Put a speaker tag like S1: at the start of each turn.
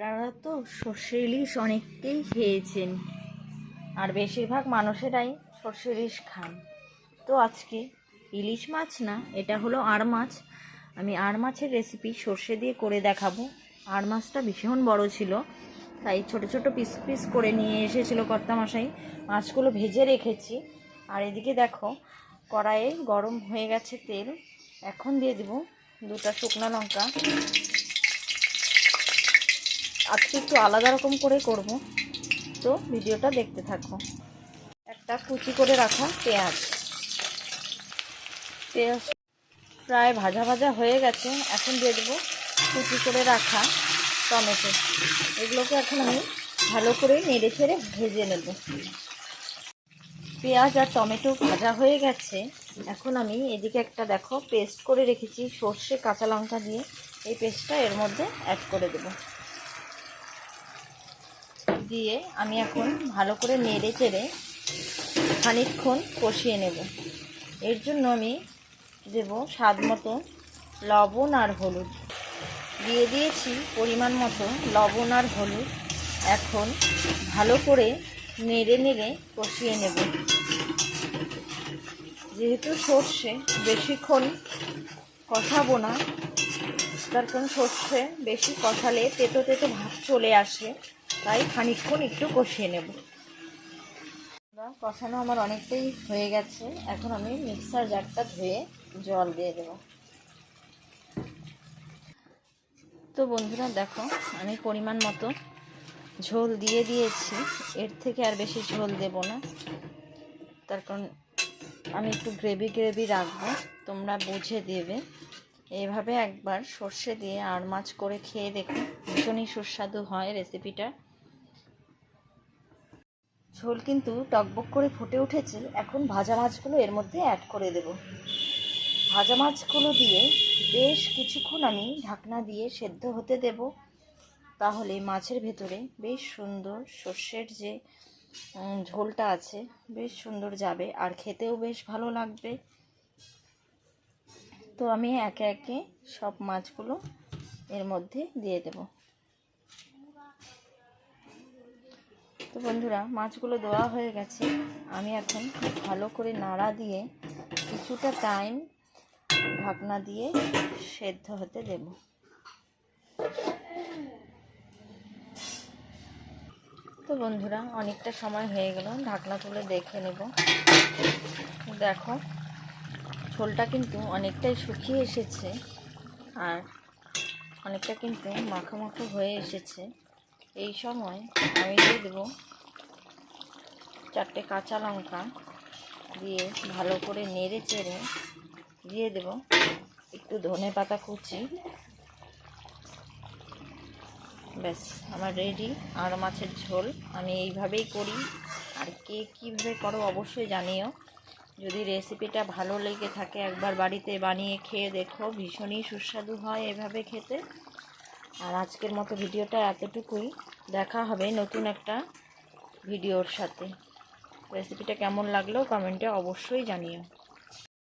S1: আপনারা তো সর্ষে ইলিশ অনেককেই খেয়েছেন। আর বেশিরভাগ মানুষেরাই সর্ষে ইলিশ খান। তো আজকে ইলিশ মাছ না, এটা হলো আর মাছ। আমি আর মাছের রেসিপি সর্ষে দিয়ে করে দেখাবো। আর মাছটা ভীষণ বড় ছিল, তাই ছোট ছোট পিস পিস করে নিয়ে এসেছিল কর্তামশাই। মাছগুলো ভেজে রেখেছি। আর এদিকে দেখো, কড়াইয়ে গরম হয়ে গেছে তেল। এখন দিয়ে দেবো দুটা শুকনো লঙ্কা। আজকে একটু আলাদা রকম করে করব। তো ভিডিওটা দেখতে থাকো। একটা কুচি করে রাখা পেঁয়াজ। পেঁয়াজ প্রায় ভাজা ভাজা হয়ে গেছে। এখন দিয়ে দেবো কুচি করে রাখা টমেটো। এগুলোকে এখন আমি ভালো করে নেড়ে ছেড়ে ভেজে নেব। পেঁয়াজ আর টমেটো ভাজা হয়ে গেছে। এখন আমি এদিকে একটা দেখো, পেস্ট করে রেখেছি। সর্ষে কাঁচা লঙ্কা দিয়ে। এই পেস্টটা এর মধ্যে অ্যাড করে দেবো। দিয়ে আমি এখন ভালো করে নেড়ে চেড়ে খানিকক্ষণ কষিয়ে নেব। এর জন্য আমি দেব স্বাদ মতো লবণ আর হলুদ। দিয়ে দিয়েছি পরিমাণ মতো লবণ আর হলুদ। এখন ভালো করে নেড়ে নেড়ে কষিয়ে নেব। যেহেতু সর্ষে বেশিক্ষণ কষাবো না, তার কারণ সর্ষে বেশি কষালে তেতো তেতো ভাব চলে আসে। তাই খানিকক্ষণ একটু কষিয়ে নেব। কষানো আমার অনেকটাই হয়ে গেছে। এখন আমি মিক্সার জারটা ধুয়ে জল দিয়ে দেব। তো বন্ধুরা, দেখো, আমি পরিমাণ মতো ঝোল দিয়ে দিয়েছি। এর থেকে আর বেশি ঝোল দেব না। তার কারণ, আমি একটু গ্রেভি গ্রেভি রাখব। তোমরা বুঝে দেবে। এইভাবে একবার সর্ষে দিয়ে আর মাছ করে খেয়ে দেখো, ভীষণই সুস্বাদু হয় রেসিপিটা। ঝোল কিন্তু টকবক করে ফুটে উঠেছে, এখন ভাজা মাছগুলো এর মধ্যে অ্যাড করে দেব। ভাজা মাছগুলো দিয়ে বেশ কিছুক্ষণ আমি ঢাকনা দিয়ে সেদ্ধ হতে দেব। তাহলে মাছের ভেতরে বেশ সুন্দর সর্ষের যে ঝোলটা আছে, বেশ সুন্দর যাবে আর খেতেও বেশ ভালো লাগবে। তো আমি একে একে সব মাছগুলো এর মধ্যে দিয়ে দেব। তো বন্ধুরা, মাছগুলো দেওয়া হয়ে গেছে। আমি এখন ভালো করে নাড়া দিয়ে কিছুটা টাইম ঢাকনা দিয়ে সেদ্ধ হতে দেব। তো বন্ধুরা, অনেকটা সময় হয়ে গেল, ঢাকনা তুলে দেখে নেব। দেখো, ঝোলটা কিন্তু অনেকটাই শুকিয়ে এসেছে আর অনেকটা কিন্তু মাখো হয়ে এসেছে। এই সময় আমি দিয়ে দেবো চারটে কাঁচা লঙ্কা দিয়ে ভালো করে নেড়ে চেড়ে দিয়ে দেব একটু ধনে পাতা কুচি। ব্যাস, আমার রেডি। আর মাছের ঝোল আমি এইভাবেই করি। আর কে কীভাবে করো অবশ্যই জানিও। যদি রেসিপিটা ভালো লেগে থাকে একবার বাড়িতে বানিয়ে খেয়ে দেখো, ভীষণই সুস্বাদু হয় এভাবে খেতে। আর আজকের মতো ভিডিওটা এতটুকুই। দেখা হবে নতুন একটা ভিডিওর সাথে। রেসিপিটা কেমন লাগল কমেন্টে অবশ্যই জানিও।